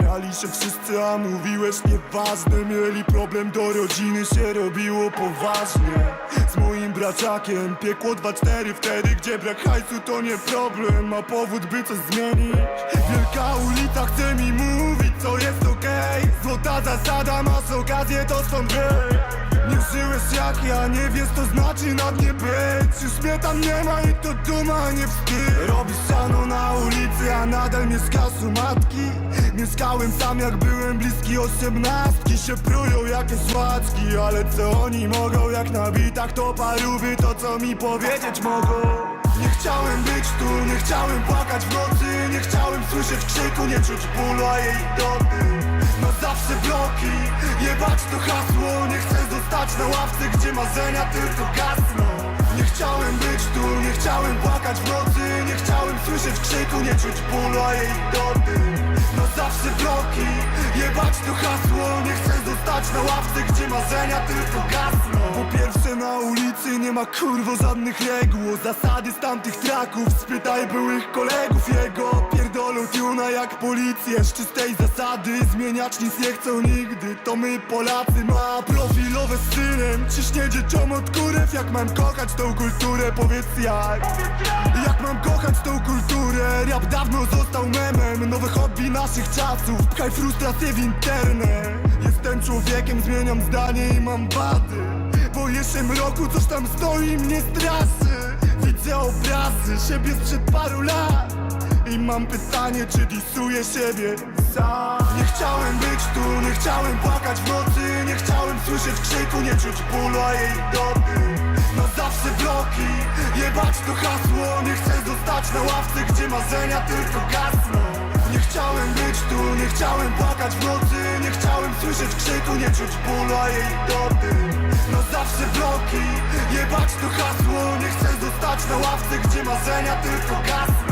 Śmiali się wszyscy, a mówiłeś nieważne. Mieli problem do rodziny, się robiło poważnie. Z moim braciakiem piekło 2-4 Wtedy, gdzie brak hajsu to nie problem Ma powód, by coś zmienić. Wielka ulica chce mi mówić, co jest okej. Złota zasada, masz okazję, to stąd wyjść nie żyłeś jak ja, nie wiesz to znaczy na mnie być. Już mnie tam nie ma i to duma, a nie wstyd. Robisz a nadal mieszkasz u matki. Mieszkałem sam jak byłem bliski osiemnastki. Się prują jakieś łaczki, ale co oni mogą? Jak na bitach to parówy, to co mi powiedzieć mogą? Nie chciałem być tu, nie chciałem płakać w nocy. Nie chciałem słyszeć krzyku, nie czuć bólu, a jej doty Na zawsze bloki, jebać to hasło. Nie chcę zostać na ławce, gdzie marzenia tylko gasną. Nie chciałem być tu, nie chciałem płakać w nocy krzyku, nie czuć bólu, a jej doty Na zawsze bloki, jebać to hasło. Nie chcę zostać na ławce, gdzie marzenia tylko gasną. Po pierwsze na ulicy nie ma kurwo żadnych reguł. Zasady z tamtych traków Spytaj byłych kolegów jego. Pierdolą tuna jak policję Z czystej zasady. Zmieniać nic nie chcą nigdy To my Polacy. Ma profilowe z synem Ciśnie dzieciom od kurew. Jak mam kochać tą kulturę Powiedz jak Jak mam kochać tą kulturę. Rap dawno został memem Nowe hobby naszych czasów. Pchaj frustrację w internet Jestem człowiekiem, zmieniam zdanie i mam wady. Po jeszcze roku coś tam stoi mnie straszy Widzę obrazy siebie sprzed paru lat. I mam pytanie, czy disuję siebie sam. Nie chciałem być tu, nie chciałem płakać w nocy Słyszeć krzyku, nie czuć bólu, a jej doty Na zawsze bloki, jebać to hasło. Nie chcę zostać na ławce, gdzie marzenia tylko gasną. Nie chciałem być tu, nie chciałem płakać w nocy. Nie chciałem słyszeć krzyku, nie czuć bólu, a jej doty Na zawsze bloki, jebać to hasło. Nie chcę zostać na ławce, gdzie marzenia tylko gasną